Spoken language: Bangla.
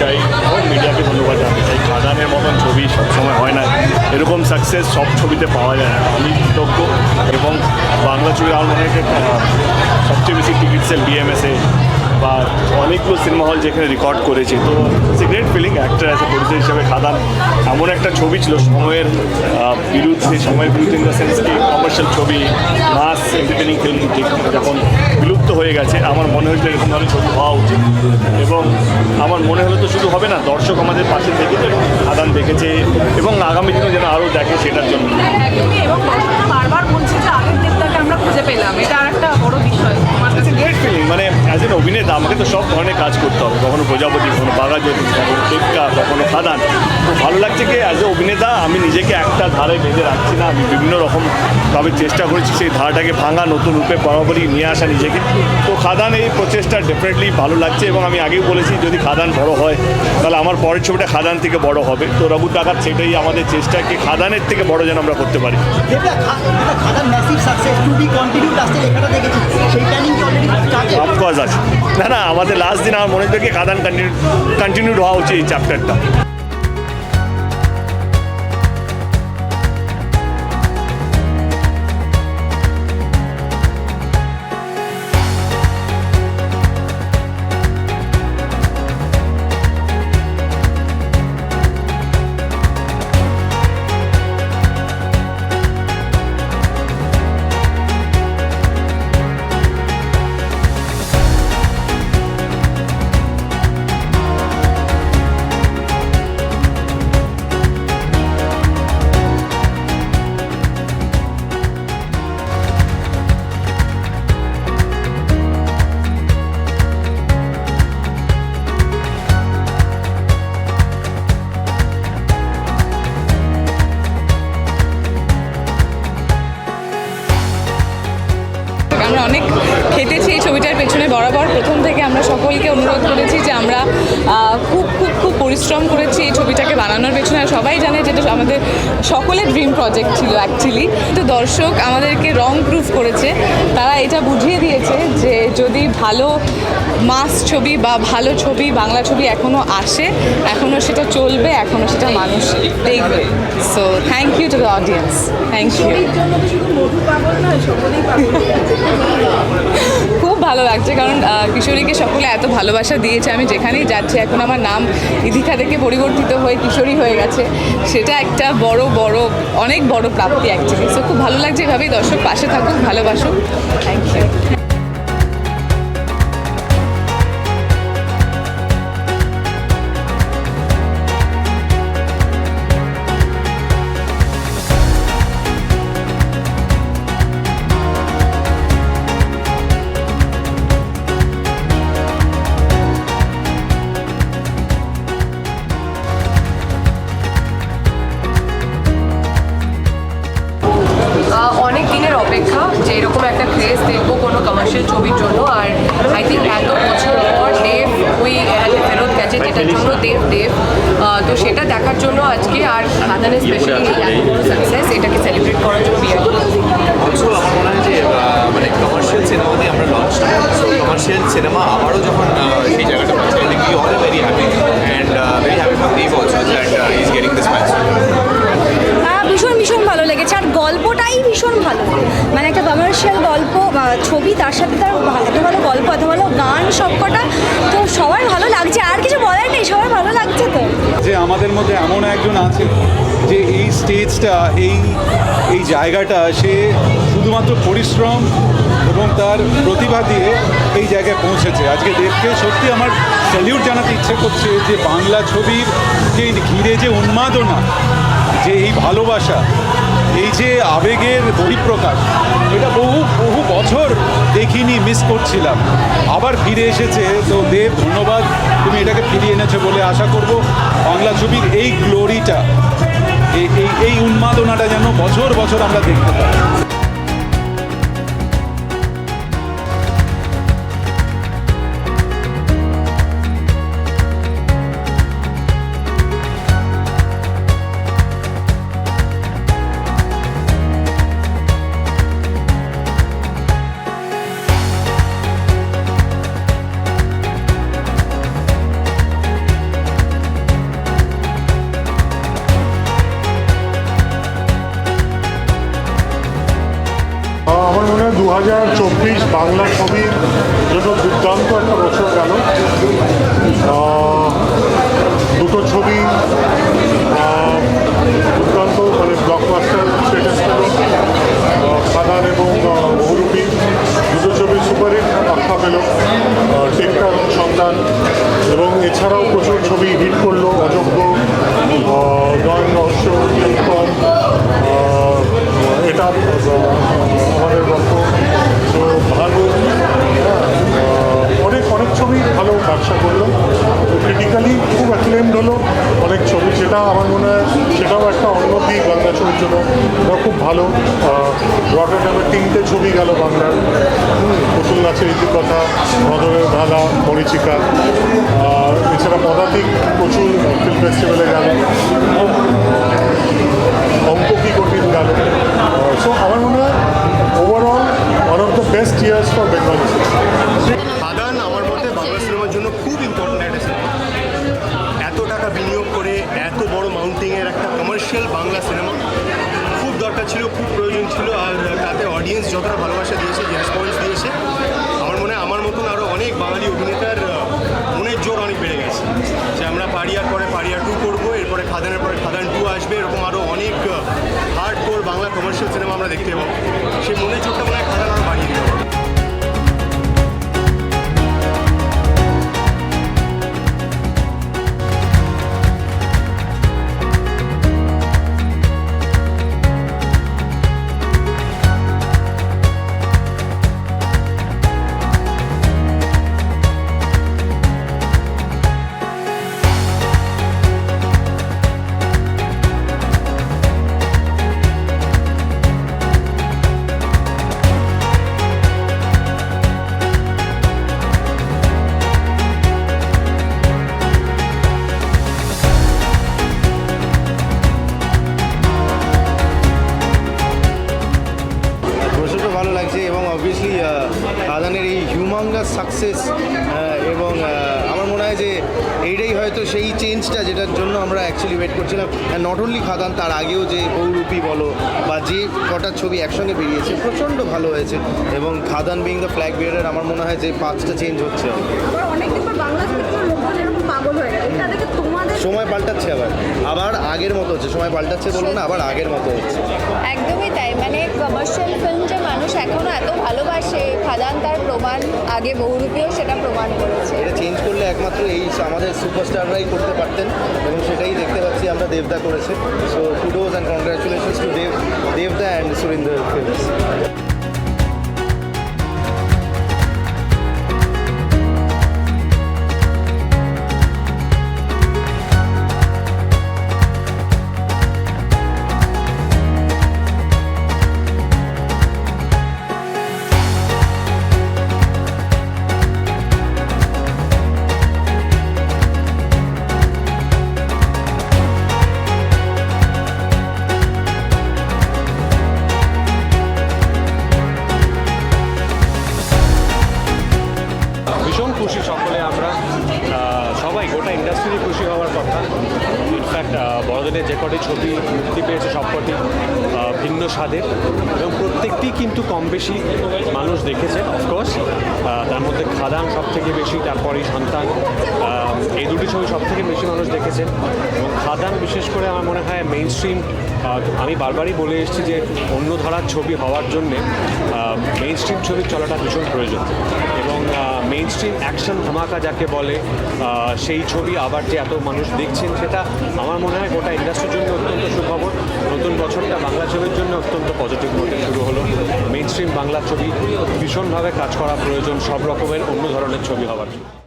চাই এবং মিডিয়াকে ধন্যবাদ জানাতে চাই। খাদানের মতন ছবি সবসময় হয় না। এরকম সাকসেস সব ছবিতে পাওয়া যায় না। আমি কৃতজ্ঞ এবং বাংলা ছবি আমার মনে হয় সবচেয়ে বেশি টিকিট সেল বিএমএসে বা অনেকগুলো সিনেমা হল যেখানে রেকর্ড করেছে। তো great feeling actor as a producer হিসাবে খাদান। এমন একটা ছবি ছিল সময়ের বিরুদ্ধে সময়ের বিরুদ্ধে ইন দ্য সেন্স কি কমার্শিয়াল ছবি মাস এন্টারটেনিং ফিল্ম যখন বিলুপ্ত হয়ে গেছে, আমার মনে হয়েছিল এরকম ধরনের ছবি হওয়া উচিত। এবং আমার মনে হলে তো শুধু হবে না, দর্শক আমাদের পাশে দেখেছে খাদান দেখেছে এবং আগামী দিনে যেন আরও দেখে সেটার জন্য। বারবার বলছে যে আগের আমরা খুঁজে পেলাম। এটা আর একটা বড় বিষয়। তোমার কাছে গ্রেট ফিলিং মানে অ্যাজ এন অভিনেতা আমাকে তো সব ধরনের কাজ করতে হবে। কখনো প্রজাপতি কখনো বাঘাজ্যোতি কখনো টেক্কা কখনো খাদান। তো ভালো লাগছে কি অ্যাজ এ অভিনেতা আমি নিজেকে একটা ধারে বেঁধে রাখছি না। আমি বিভিন্ন রকম ভাবে চেষ্টা করেছি সেই ধারাটাকে ভাঙা নতুন রূপে বরাবরই নিয়ে আসা নিজেকে। তো খাদান এই প্রচেষ্টা ডেফিনেটলি ভালো লাগছে এবং আমি আগেই বলেছি যদি খাদান বড় হয় তাহলে আমার পরের ছবিটা খাদান থেকে বড় হবে। তো রঘু টাকার সেটাই আমাদের চেষ্টা কি খাদানের থেকে বড় যেন আমরা করতে পারি। যেটা অফকোর্স আছে। না না, আমাদের লাস্ট দিন আমার মনে হচ্ছে কাদান কন্টিনিউ কন্টিনিউড হওয়া উচিত এই চ্যাপ্টারটা বরাবর প্রথম থেকে আমরা সকলকে অনুরোধ করেছি যে আমরা খুব খুব খুব পরিশ্রম করেছি এই ছবিটাকে বানানোর পেছনে। সবাই জানে যেটা আমাদের সকলের ড্রিম প্রজেক্ট ছিল অ্যাকচুয়ালি তো দর্শক আমাদেরকে রং প্রুফ করেছে। তারা এটা বুঝিয়ে দিয়েছে যে যদি ভালো মাস ছবি বা ভালো ছবি বাংলা ছবি এখনও আসে এখনও সেটা চলবে এখনও সেটা মানুষ দেখবে। So thank you to the audience thank you ভালো লাগছে, কারণ কিশোরীকে সকলে এত ভালোবাসা দিয়েছে। আমি যেখানেই যাচ্ছি, এখন আমার নাম ইধিকা থেকে পরিবর্তিত হয়ে কিশোরী হয়ে গেছে। সেটা একটা বড় বড়, অনেক বড় প্রাপ্তি অ্যাকচুয়ালি সো খুব ভালো লাগছে এভাবেই দর্শক পাশে থাকুক, ভালোবাসুক। থ্যাংক ইউ অপেক্ষা যে এরকম একটা ক্রেজ দেখব কোনো কমার্শিয়াল ছবির জন্য। আর আই থিঙ্ক এত বছর পর দেব ওই এরাতে ফেরত গেছে যেটার জন্য দেব দেব তো সেটা দেখার জন্য আজকে আর খাদানের স্পেশালি সাকসেস এটাকে সেলিব্রেট করার জন্য বিয়ে অলসো আমার মনে হয় যে মানে কমার্শিয়াল সিনেমা আমরা লঞ্চ কমার্শিয়াল সিনেমা আবারও যখন সেই জায়গাটা পাচ্ছে I think you all very happy and very happy for Dev also that is getting this match commercial গল্প ছবি, তার সাথে তার এত ভালো গল্প, এত ভালো গান সবকটা, তো সবার ভালো লাগছে। আর কিছু বলার নেই, সবার ভালো লাগছে তো। যে আমাদের মধ্যে এমন একজন আছে যে এই স্টেজটা এই এই জায়গাটা, সে শুধুমাত্র পরিশ্রম এবং তার প্রতিভা দিয়ে এই জায়গায় পৌঁছেছে। আজকে দেবকে সত্যি আমার স্যালিউট জানাতে ইচ্ছে করছে যে বাংলা ছবির যে ঘিরে যে উন্মাদনা, যে এই ভালোবাসা এই যে আবেগের বহিঃপ্রকাশ এটা বহু বহু বছর দেখিনি মিস করছিলাম। আবার ফিরে এসেছে, তো দেব, ধন্যবাদ। তুমি এটাকে ফিরিয়ে এনেছো বলে আশা করব। বাংলা ছবির এই গ্লোরিটা এই, এই- উন্মাদনাটা যেন বছর বছর আমরা দেখতে পাই। হাজার চব্বিশ বাংলা ছবির জন্য দুর্দান্ত একটা বছর গেল। দুটো ছবি দুর্দান্ত মানে ব্লকবাস্টার প্রচুর ফিল্ম ফেস্টিভ্যালে গেল কমার্শিয়াল সিনেমা আমরা সাকসেস এবং আমার মনে হয় যে এইটাই হয়তো সেই চেঞ্জটা যেটার জন্য আমরা অ্যাকচুয়ালি ওয়েট করছিলাম। নট অনলি খাদান, তার আগেও যে বৌরূপী বলো বা যে কটা ছবি একসঙ্গে বেরিয়েছে, প্রচণ্ড ভালো হয়েছে। এবং Khadaan being the flag bearer আমার মনে হয় যে পাঁচটা চেঞ্জ হচ্ছে। পাগল হয়ে গেল এটা দেখে তোমাদের সময় পাল্টাচ্ছে আবার। আবার আগের মতো হচ্ছে। সময় পাল্টাচ্ছে বলব না আবার আগের মতো হচ্ছে। একদমই তাই। মানে কমার্শিয়াল ফিল্ম যে মানুষ এখনও এত ভালোবাসে খাদান তার প্রমাণ আগে বহুরূপেও সেটা প্রমাণ করেছে। এটা চেঞ্জ করলে একমাত্র এই আমাদের সুপারস্টাররাই করতে পারতেন এবং সেটাই দেখতে পাচ্ছি আমরা দেবদা করেছে। So kudos and congratulations to Dev দেবদা অ্যান্ড সুরিন্দর ফিল্মস যে কটি ছবি মুক্তি পেয়েছে সবকটি ভিন্ন স্বাদের। এবং প্রত্যেকটি কিন্তু কম বেশি মানুষ দেখেছে অফকোর্স তার মধ্যে খাদান সব থেকে বেশি, তারপরেই সন্তান। এই দুটি ছবি সব থেকে বেশি মানুষ দেখেছেন এবং খাদান, বিশেষ করে আমার মনে হয় মেইন স্ট্রিম আমি বারবারই বলে এসেছি যে অন্য ধারার ছবি হওয়ার জন্যে মেইন স্ট্রিম ছবির চলাটা ভীষণ প্রয়োজন। মেইন স্ট্রিম অ্যাকশন ধামাকা যাকে বলে সেই ছবি আবার যে এত মানুষ দেখছেন সেটা আমার মনে হয় গোটা ইন্ডাস্ট্রির জন্য অত্যন্ত সুখবর। নতুন বছরটা বাংলা ছবির জন্য অত্যন্ত পজিটিভ মোটে শুরু হলো। মেইন স্ট্রিম বাংলা ছবি ভীষণভাবে কাজ করা প্রয়োজন সব রকমের অন্য ধরনের ছবি হওয়ার জন্য।